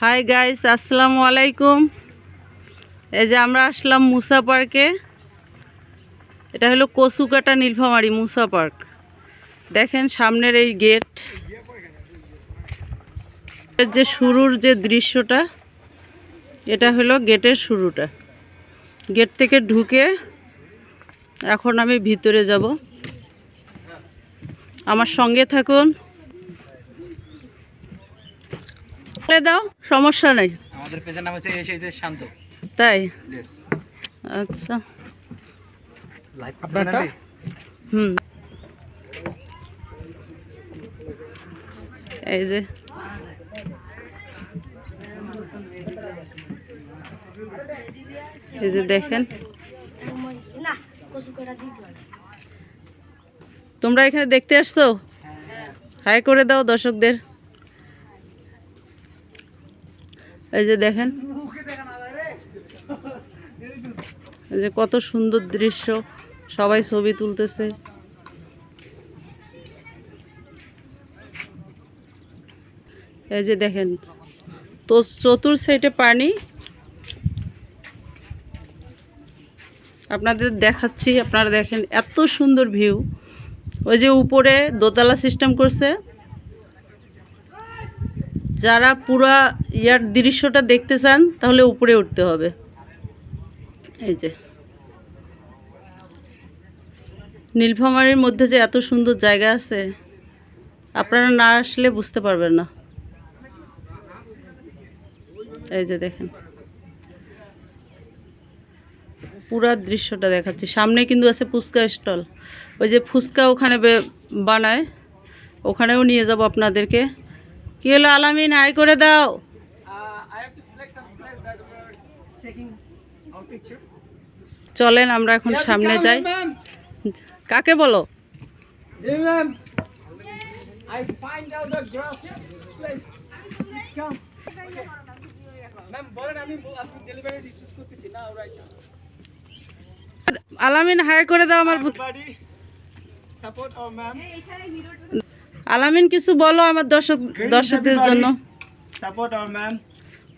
Hi guys আসসালামু আলাইকুম। এই যে আমরা আসলাম মুসা পার্কে। এটা হলো কচুকাটা নীলফামারি মুসা পার্ক। দেখেন সামনের এই গেট। এর যে শুরুর যে দৃশ্যটা, এটা হলো গেটের শুরুটা। গেট থেকে ঢুকে এখন আমি ভিতরে যাব। আমার সঙ্গে থাকুন। বলে দাও সমস্যা নেই। আমাদের পেজের নাম হচ্ছে এসে যে শান্ত। তাই? আচ্ছা। আপনারটা? হুম। এই যে। এই যে দেখেন। না কচু করা দিতে হবে তোমরা এখানে দেখতে আসছো? হাই করে দাও দর্শকদের। এই যে দেখেন। এই যে কত সুন্দর দৃশ্য। সবাই ছবি তুলতেছে। এই যে দেখেন তো চতুর সাইডে পানি। আপনাদের দেখাচ্ছি আপনারা দেখেন এত সুন্দর ভিউ। ওই যে উপরে দোতলা সিস্টেম করছে। যারা পুরা ইয়ার দৃশ্যটা দেখতে চান, তাহলে উপরে উঠতে হবে। এই যে। নীলফামারীর মধ্যে যে এত সুন্দর জায়গা আছে, আপনারা না আসলে বুঝতে পারবেন না। এই যে দেখেন। পুরা দৃশ্যটা দেখাচ্ছি। সামনে কিন্তু আছে ফুচকা স্টল। ওই যে ফুচকা ওখানে বানায়, ওখানেও নিয়ে যাব আপনাদেরকে। কি হলো আলামিন? আয় করে দাও। চলেন আমরা এখন সামনে যাই। কাকে বলো? আলামিন হাই করে দাও আমার সাপোর্ট ম্যাম আলামিন কিছু বলো আমার দর্শক দর্শকদের জন্য.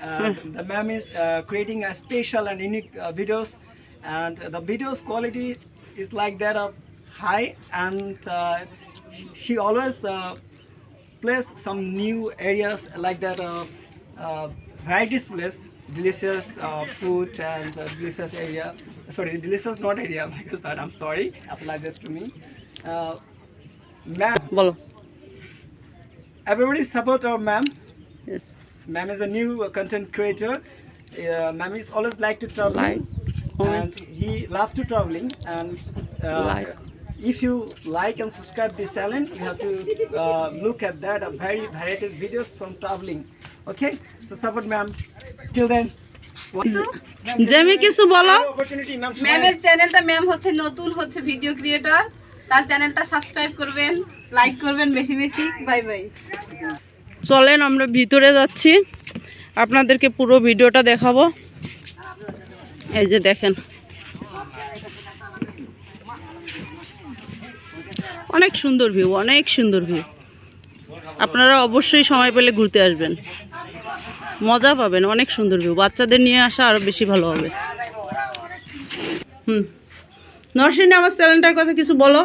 Uh, the ma'am is uh, creating a special and unique uh, videos, and the videos quality is like that high, and uh, she- always uh, plays some new areas like that of uh, varieties place, delicious uh, food and uh, delicious area. Sorry, delicious not area because that I'm sorry. This to me. Uh, ma'am, বলো everybody support our ma'am. Yes. Ma'am is a new uh, content creator. Uh, Ma'am is always like to travel, Like, and he loves to traveling. And uh, Like. if you like and subscribe this channel, you have to uh, look at that. A very varieties videos from traveling. Okay, so support ma'am. Till then. Jamie কিছু বলো opportunity, ma'am. ম্যামের চ্যানেলটা ma'am হচ্ছে নতুন হচ্ছে video creator তার চ্যানেলটা subscribe করবেন লাইক করবেন বেশি বেশি। বাই বাই চলেন, আমরা ভিতরে যাচ্ছি। আপনাদেরকে পুরো ভিডিওটা দেখাবো। এই যে দেখেন। অনেক সুন্দর ভিউ অনেক সুন্দর ভিউ আপনারা অবশ্যই সময় পেলে ঘুরতে আসবেন। মজা পাবেন, অনেক সুন্দর ভিউ বাচ্চাদের নিয়ে আসা আরও বেশি ভালো হবে। হুম। নরসিংহ আমার চ্যানেলটার কথা কিছু বলো।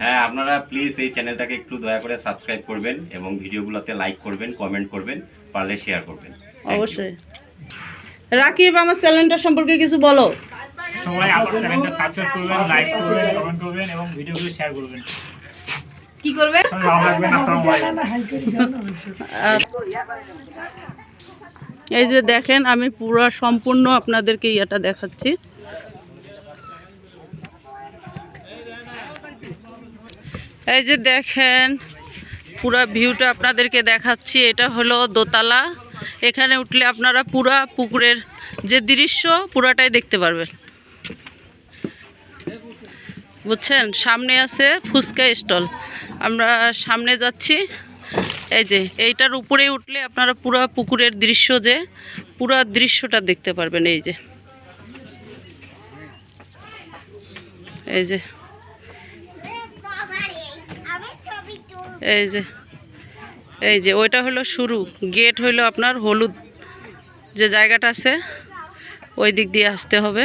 হ্যাঁ আপনারা প্লিজ এই চ্যানেলটাকে একটু দয়া করে সাবস্ক্রাইব করবেন এবং ভিডিওগুলোতে লাইক করবেন কমেন্ট করবেন পারলে শেয়ার করবেন। অবশ্যই। রাকিব আমার চ্যানেলটা সম্পর্কে কিছু বলো। সবাই আমার চ্যানেলটা সাবস্ক্রাইব করবেন লাইক করবেন কমেন্ট করবেন এবং ভিডিওগুলো শেয়ার করবেন। কি করবেন? এই যে দেখেন আমি পুরো সম্পূর্ণ আপনাদেরকে ইয়েটা দেখাচ্ছি। এই যে দেখেন, পুরা ভিউটা আপনাদেরকে দেখাচ্ছি, এটা হলো দোতলা। এখানে উঠলে আপনারা পুরা পুকুরের যে দৃশ্য, পুরাটাই দেখতে পারবেন। বুঝছেন? সামনে আছে ফুচকা স্টল। আমরা সামনে যাচ্ছি। এই যে, এইটার উপরে উঠলে আপনারা পুরা পুকুরের দৃশ্য যে, পুরা দৃশ্যটা দেখতে পারবেন, এই যে। এই যে আমি ছবি তুল এই যে এই যে, ওইটা হলো শুরু। গেট হলো আপনার হলুদ যে জায়গাটা আছে, ওই দিক দিয়ে আসতে হবে।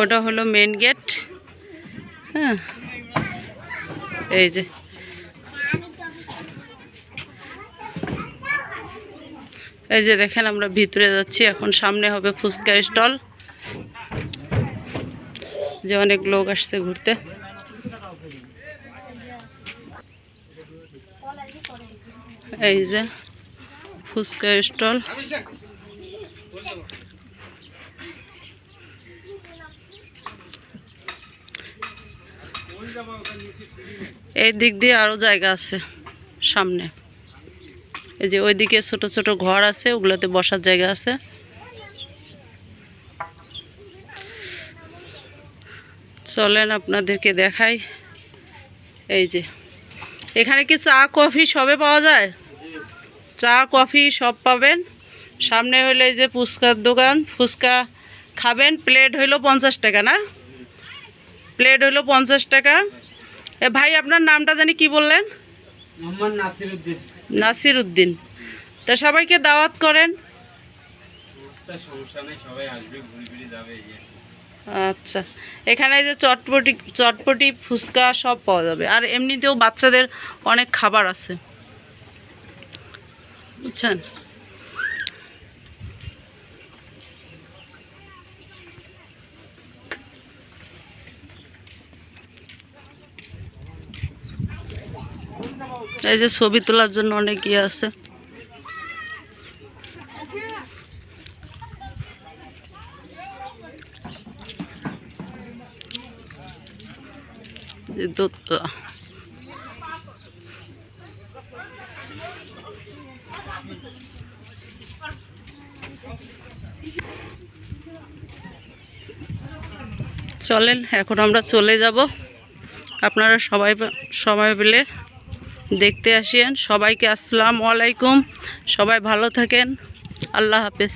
ওটা হলো মেন গেট হ্যাঁ। এই যে। এই যে দেখেন আমরা ভিতরে যাচ্ছি, এখন সামনে হবে ফুচকা স্টল। যে অনেক লোক আসছে ঘুরতে। এই যে ফুচকা স্টল। এই দিক দিয়ে আরও জায়গা আছে সামনে। এই যে ওইদিকে ছোট ছোট ঘর আছে, ওগুলোতে বসার জায়গা আছে। চলেন আপনাদেরকে দেখাই। এই যে, এখানে কি চা, কফি সবে পাওয়া যায়? চা কফি সব পাবেন। সামনে হলো এই যে ফুচকার দোকান। ফুচকা খাবেন প্লেট হইল পঞ্চাশ টাকা না? প্লেট হইল পঞ্চাশ টাকা। এ ভাই আপনার নামটা জানি কি বললেন? নাসির উদ্দিন তা সবাইকে দাওয়াত করেন। আচ্ছা। আচ্ছা। এখানে এই যে চটপটি চটপটি ফুচকা সব পাওয়া যাবে। আর এমনিতেও বাচ্চাদের অনেক খাবার আছে। বুঝছেন এই যে ছবি তোলার জন্য অনেক ইয়ে আছে। যে দোতলা চলেন, এখন আমরা চলে যাব। আপনারা সবাই সবাই মিলে দেখতে আসিয়েন। সবাইকে আসসালামু আলাইকুম। সবাই ভালো থাকেন। আল্লাহ হাফেজ।